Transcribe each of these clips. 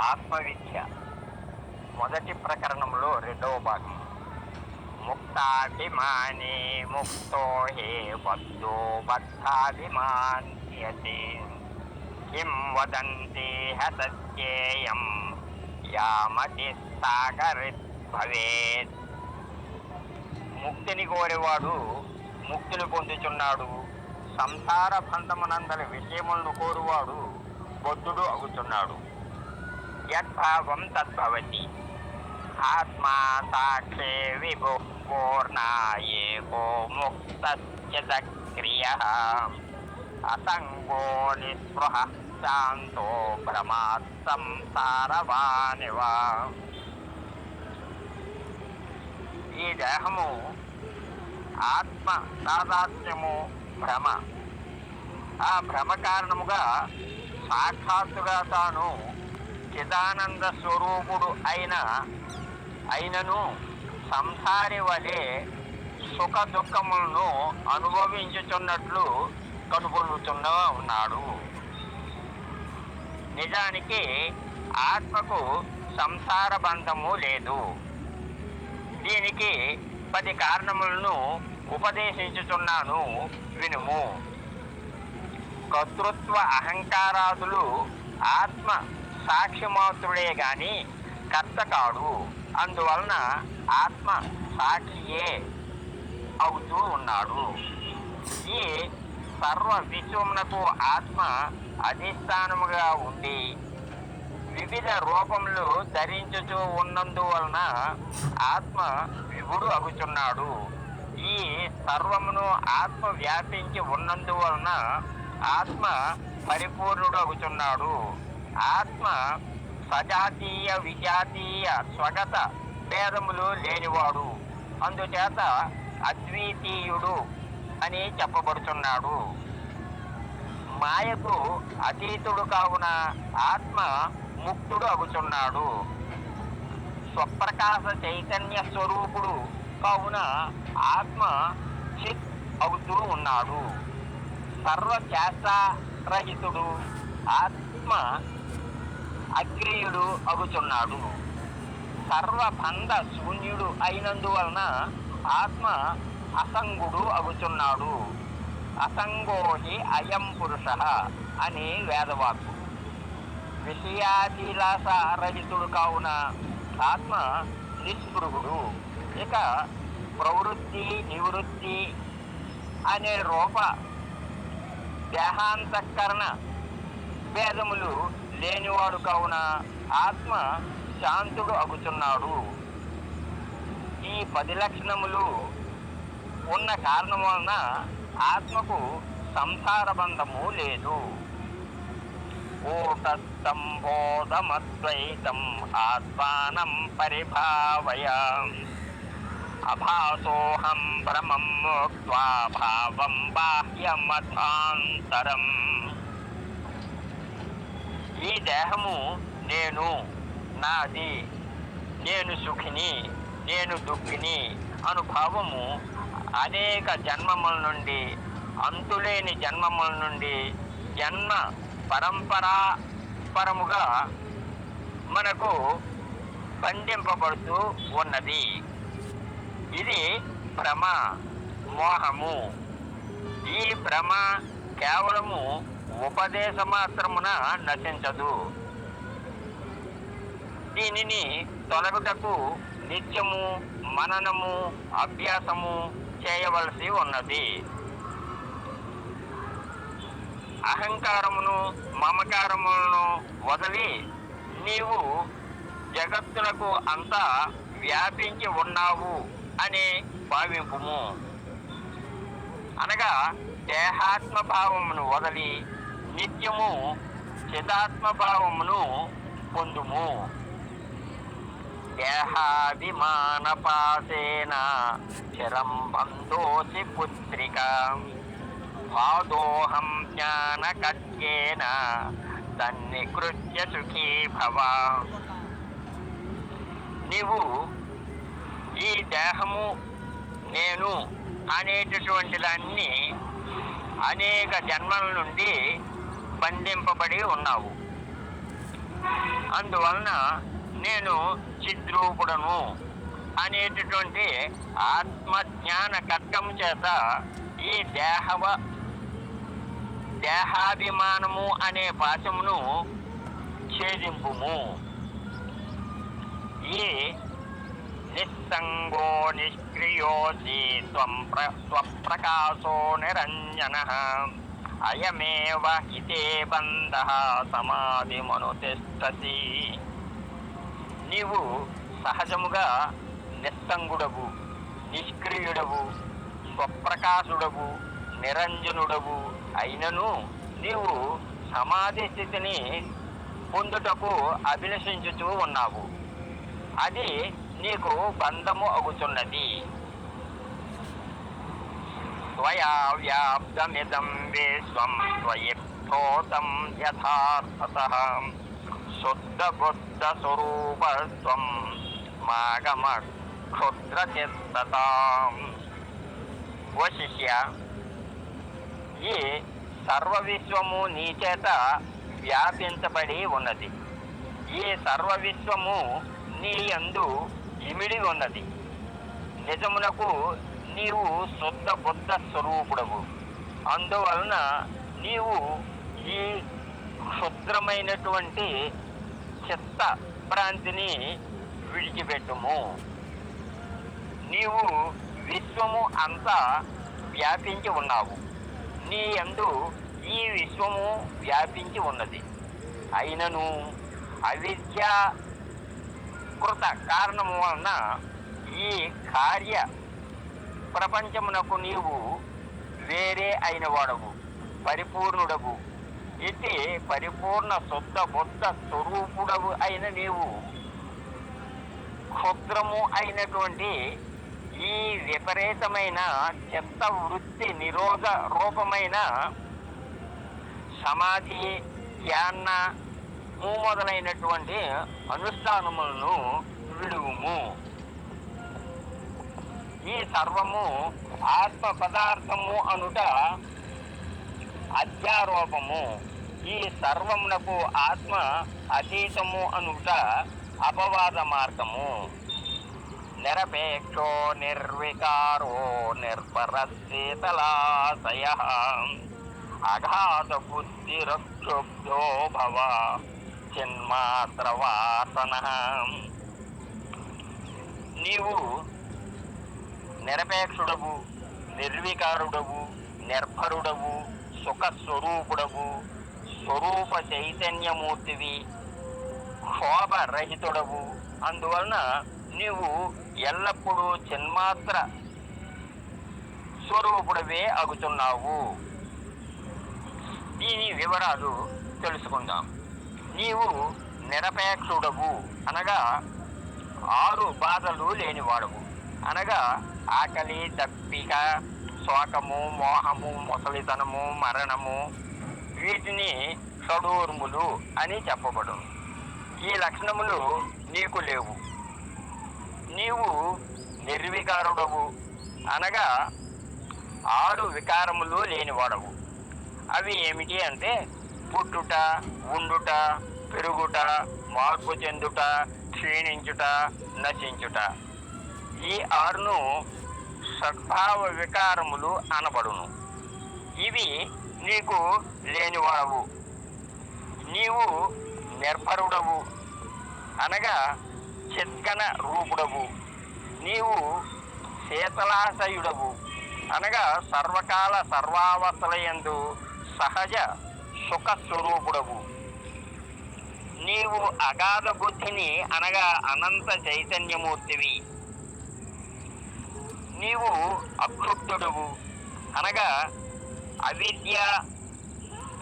ఆత్మవిద్య. మొదటి ప్రకరణంలో రెండవ భాగం. ముక్తాభిమాని ముక్తో హే బద్ధో బద్ధాభిమాన్యతే కిం వదంతి హసత్యేయం యామతి సాగరిత్ భవేత్. ముక్తిని కోరేవాడు ముక్తిని పొందుచున్నాడు. సంసార బంధమునందరి విషయములను కోరువాడు బొద్ధుడు అగుతున్నాడు యద్భావం తద్భవతి ఆత్మా సాక్షే విభు పూర్ణ ఏకో ముక్త క్రియ అసంగో నిస్పృహ శాంతో భ్రమాత్ సంసారవానివా ఈ దేహము ఆత్మ సాదాత్మ్యము భ్రమ ఆ భ్రమ కారణముగా సాక్షాత్తుగా తాను చిదానంద స్వరూపుడు అయిన అయినను సంసారి వలె సుఖ దుఃఖములను అనుభవించుచున్నట్లు కనుగొలుతున్న ఉన్నాడు. నిజానికి ఆత్మకు సంసార బంధము లేదు. దీనికి పది కారణములను ఉపదేశించుచున్నాను వినుము. కర్తృత్వ అహంకారాదులు ఆత్మ సాక్షిమాత్రుడే గాని కర్త కాడు అందువలన ఆత్మ సాక్షియే అవుతూ ఉన్నాడు. ఈ సర్వ విశ్వమునకు ఆత్మ అధిష్టానముగా ఉండి వివిధ రూపములు ధరించుచూ ఉన్నందువలన ఆత్మ విభుడు అగుచున్నాడు ఈ సర్వమును ఆత్మ వ్యాపించి ఉన్నందువలన ఆత్మ పరిపూర్ణుడు అగుచున్నాడు ఆత్మ సజాతీయ విజాతీయ స్వగత భేదములు లేనివాడు. అందుచేత అద్వితీయుడు అని చెప్పబడుచున్నాడు. మాయకు అతీతుడు కావున ఆత్మ ముక్తుడు అగుచున్నాడు స్వప్రకాశ చైతన్య స్వరూపుడు కావున ఆత్మ చిత్ అవుతూ ఉన్నాడు. సర్వచేష్టారహితుడు ఆత్మ అగ్రీయుడు అగుచున్నాడు. సర్వబంధ శూన్యుడు అయినందువలన ఆత్మ అసంగుడు అగుచున్నాడు. అసంగోహి అయం పురుష అని వేదవాకు విషయాభిలాష రహితుడు కావున ఆత్మ నిస్పృహుడు. ఇక ప్రవృత్తి నివృత్తి అనే రూప దేహాంతఃకరణ భేదములు లేనివాడు కావున ఆత్మ శాంతుడు అగుచున్నాడు. ఈ పది లక్షణములు ఉన్న కారణం వలన ఆత్మకు సంసార బంధము లేదు. ఓటస్తంబోధమద్వైతం ఆత్మానం పరిభావయ. అభాసోహం భ్రమం మోక్త్వా భావం బాహ్యమథాంతరం ఈ దేహము నేను నాది. నేను సుఖిని నేను దుఃఖిని అనుభావము అనేక జన్మముల నుండి అంతులేని జన్మముల నుండి జన్మ పరంపరా పరముగా మనకు బంధింపబడుతూ ఉన్నది. ఇది భ్రమ మోహము. ఈ భ్రమ కేవలము ఉపదేశ మాత్రమున నశించదు. దీనిని తొలగుటకు నిత్యము మననము అభ్యాసము చేయవలసి ఉన్నది. అహంకారమును మమకారములను వదిలి నీవు జగత్తునకు అంతా వ్యాపించి ఉన్నావు అని భావింపుము. అనగా దేహాత్మ భావమును వదిలి నిత్యము చిదాత్మభావమును పొందుము. దేహాభిమాన పాసేన చిరం బంధోసి పుత్రిక. పాదోహం జ్ఞాన తన్ని కృత్య సుఖీ భవ. నీవు ఈ దేహము నేను అనేటటువంటి దాన్ని అనేక జన్మల నుండి బంధింపబడి ఉన్నావు. అందువలన నేను చిద్రూపుడను అనేటటువంటి ఆత్మజ్ఞాన కర్కం చేత ఈ దేహవ దేహాభిమానము అనే పాశమును ఛేదింపుము. ఈ నిస్సంగో నిష్క్రియోసి త్వం ప్ర స్వప్రకాశో నిరంజన. అయమేవ హితే బంధ సమాధి మనుతిష్టసి నీవు సహజముగా నిస్సంగుడవు నిష్క్రియుడవు స్వప్రకాశుడవు నిరంజనుడవు అయినను నీవు సమాధి స్థితిని పొందుటకు అభిలషించుతూ ఉన్నావు. అది నీకు బంధము అగుతున్నది త్వయా వ్యాప్తమిదం విశ్వం త్వయిప్రోతం యథార్థత శుద్ధ బుద్ధ స్వరూపస్వం మాగమ క్షుద్ర ఓ శిష్య ఈ సర్వ విశ్వము నీ వ్యాపించబడి ఉన్నది ఈ సర్వ విశ్వము నీ అందు ఇమిడి ఉన్నది నిజమునకు నీవు శుద్ధ బుద్ధ స్వరూపుడవు. అందువలన నీవు ఈ క్షుద్రమైనటువంటి చిత్త భ్రాంతిని విడిచిపెట్టుము. నీవు విశ్వము అంతా వ్యాపించి ఉన్నావు. నీ యందు ఈ విశ్వము వ్యాపించి ఉన్నది. అయినను అవిద్య కృత కారణము వలన ఈ కార్య ప్రపంచమునకు నీవు వేరే అయిన వాడవు పరిపూర్ణుడవు. ఇది పరిపూర్ణ శుద్ధ బుద్ధ స్వరూపుడవు అయిన నీవు క్షుద్రము అయినటువంటి ఈ విపరీతమైన చిత్త వృత్తి నిరోధ రూపమైన సమాధి యాన్న మొదలైనటువంటి అనుష్ఠానములను విడువుము. ఈ సర్వము ఆత్మ పదార్థము అనుట అధ్యారోపము. ఈ సర్వమునకు ఆత్మ అతీతము అనుట అపవాద మార్గము. నిరపేక్షో నిర్వికారో నిర్భర శీతలాశయ అఘాత బుద్ధిరక్షుబ్ధో భవ చిన్మాత్ర వాసన నీవు నిరపేక్షుడవు నిర్వికారుడవు నిర్భరుడవు సుఖ స్వరూపుడవు స్వరూప చైతన్యమూర్తివి క్షోభరహితుడవు. అందువలన నీవు ఎల్లప్పుడూ చిన్మాత్ర స్వరూపుడవే అగుతున్నావు దీని వివరాలు తెలుసుకుందాం. నీవు నిరపేక్షుడవు అనగా ఆరు బాధలు లేనివాడవు. అనగా ఆకలి దప్పిక శోకము మోహము ముసలితనము మరణము వీటిని షడూర్ములు అని చెప్పబడు. ఈ లక్షణములు నీకు లేవు. నీవు నిర్వికారుడవు. అనగా ఆరు వికారములు లేనివాడవు. అవి ఏమిటి అంటే పుట్టుట ఉండుట పెరుగుట మార్పు చెందుట క్షీణించుట నశించుట. ఈ ఆరును సద్భావ వికారములు అనబడును. ఇవి నీకు లేనివాడవు. నీవు నిర్భరుడవు. అనగా చిత్కన రూపుడవు. నీవు శీతలాశయుడవు. అనగా సర్వకాల సర్వావస్థలయందు సహజ సుఖ స్వరూపుడవు నీవు అగాధ బుద్ధిని అనగా అనంత చైతన్యమూర్తివి. నీవు అక్షుబ్ధుడవు అనగా అవిద్య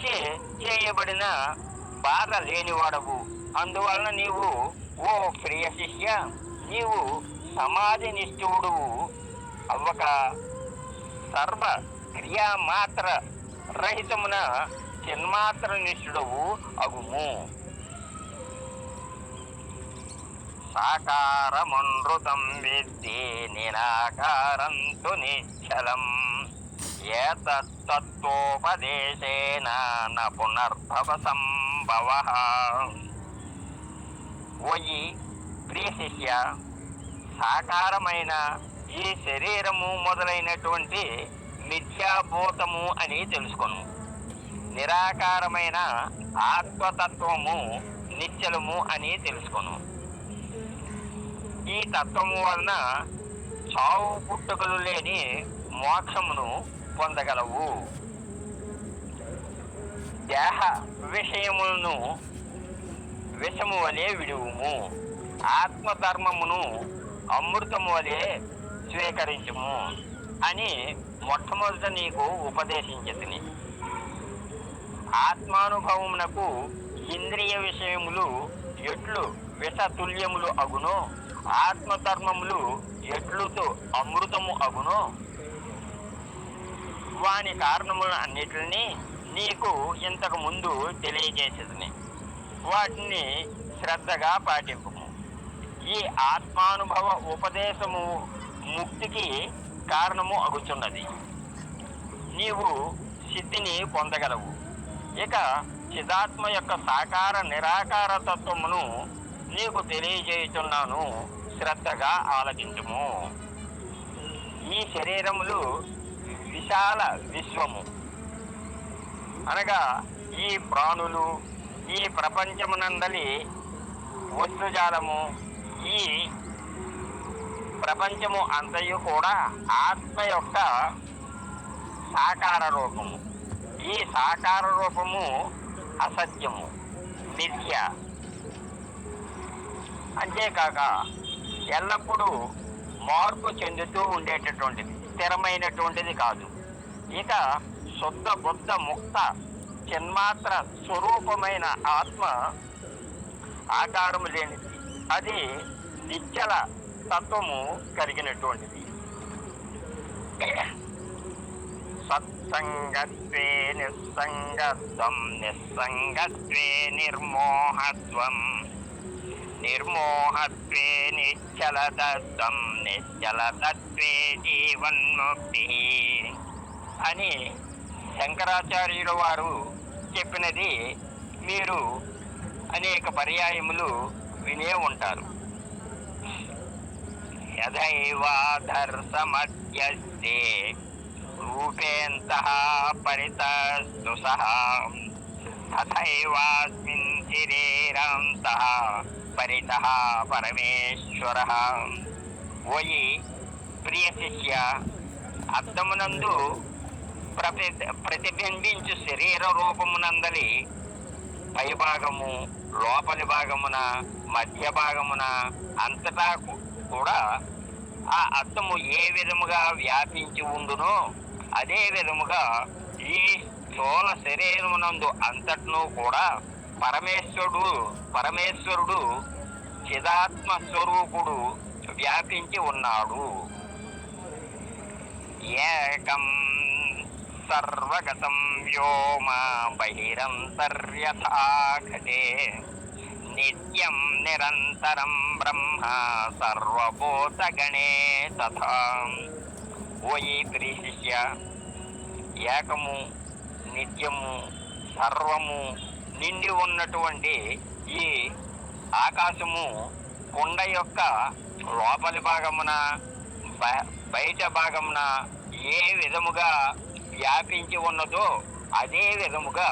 చే చేయబడిన బాధ లేనివాడవు. అందువలన నీవు ఓ ప్రియ శిష్య నీవు సమాధి నిష్ఠువుడు అవ్వక సర్వ క్రియామాత్ర రహితమున చిన్మాత్ర నిష్ఠుడవు అగుము. సాకారమృతం విద్ది నిరాకారంతు నిశ్చలం. ఏతత్తత్వోపదేశేన న పునర్భవ సంభవ ఓయి ప్రియ శిష్య సాకారమైన ఈ శరీరము మొదలైనటువంటి మిథ్యాభూతము అని తెలుసుకొను. నిరాకారమైన ఆత్మతత్వము నిశ్చలము అని తెలుసుకొను. తత్వము వలన చావు పుట్టుకలు లేని మోక్షమును పొందగలవు. దేహ విషయములను విషము వలె విడువుము. ఆత్మధర్మమును అమృతము వలె స్వీకరించుము అని మొట్టమొదట నీకు ఉపదేశించతిని. ఆత్మానుభవమునకు ఇంద్రియ విషయములు ఎట్లు విషతుల్యములు అగునో ఆత్మధర్మములు ఎట్లుతో అమృతము అగును. వాని కారణముల అన్నిటిని నీకు ఇంతకు ముందు తెలియజేసేదని. వాటిని శ్రద్ధగా పాటింపము. ఈ ఆత్మానుభవ ఉపదేశము ముక్తికి కారణము అగుచున్నది. నీవు సిద్ధిని పొందగలవు. ఇక చిదాత్మ యొక్క సాకార నిరాకార తత్వమును నీకు తెలియజేయుచున్నాను. శ్రద్ధగా ఆలకించుము. ఈ శరీరములు విశాల విశ్వము. అనగా ఈ ప్రాణులు ఈ ప్రపంచమునందలి వస్తుజాలము ఈ ప్రపంచము అంతయు కూడా ఆత్మ యొక్క సాకార రూపము. ఈ సాకార రూపము అసత్యము నిత్య అంతేకాక ఎల్లప్పుడూ మార్పు చెందుతూ ఉండేటటువంటిది స్థిరమైనటువంటిది కాదు. ఇక శుద్ధ బుద్ధ ముక్త చిన్మాత్ర స్వరూపమైన ఆత్మ ఆకారము లేనిది. అది నిశ్చల తత్వము కలిగినటువంటిది. సత్సంగత్వే నిస్సంగత్వం నిస్సంగత్వే నిర్మోహత్వం. నిర్మోహత్వే నిశ్చలతత్వం నిశ్చలతత్వే జీవన్ముక్తి అని శంకరాచార్యుల వారు చెప్పినది మీరు అనేక పర్యాయములు వినే ఉంటారు. యథైవాధర్సమధ్యస్తే రూపేంత పరితస్తు సహ తథైవాస్మిన్ శిరేరాంత పరిత పరమేశ్వర ఓయి ప్రియ శిష్య అర్థమునందు ప్రతి ప్రతిబింబించు శరీర రూపమునందలి పైభాగము లోపలి భాగమున మధ్య భాగమున అంతటా కూడా ఆ అర్థము ఏ విధముగా వ్యాపించి ఉండునో అదే విధముగా ఈ స్థూల శరీరమునందు అంతటినూ కూడా పరమేశ్వరుడు పరమేశ్వరుడు చిదాత్మ స్వరూపుడు వ్యాపించి ఉన్నాడు. ఏకం సర్వగతం వ్యోమ బహిరంతర్యథాఘటే నిత్యం నిరంతరం బ్రహ్మ సర్వభూతగణే తథా. ఓయి ప్రియ ఏకము నిత్యము సర్వము నిండి ఉన్నటువంటి ఈ ఆకాశము కుండ యొక్క లోపలి భాగమున బ- బయట భాగమున ఏ విధముగా వ్యాపించి ఉన్నదో అదే విధముగా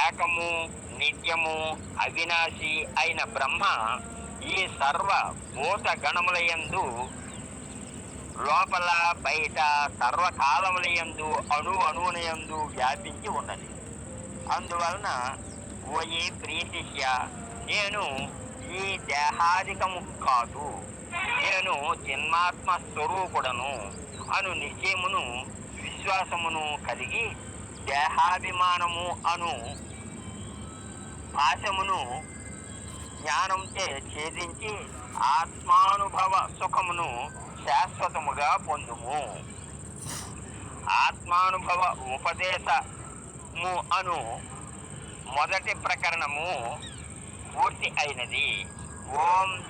ఏకము నిత్యము అవినాశి అయిన బ్రహ్మ ఈ సర్వ భూత గణములయందు లోపల బయట సర్వకాలములయందు అణు అణువునయందు వ్యాపించి ఉన్నది. అందువలన ఓయే ప్రీతిష్య నేను ఈ దేహాదికము కాదు. నేను జన్మాత్మ స్వరూపుడను అను నిశ్చయమును విశ్వాసమును కలిగి దేహాభిమానము అను పాశమును జ్ఞానంచే ఛేదించి ఆత్మానుభవ సుఖమును శాశ్వతముగా పొందుము. ఆత్మానుభవ ఉపదేశ ఉపదేశము అను. మొదటి ప్రకరణము పూర్తి అయినది. ఓం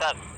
తత్.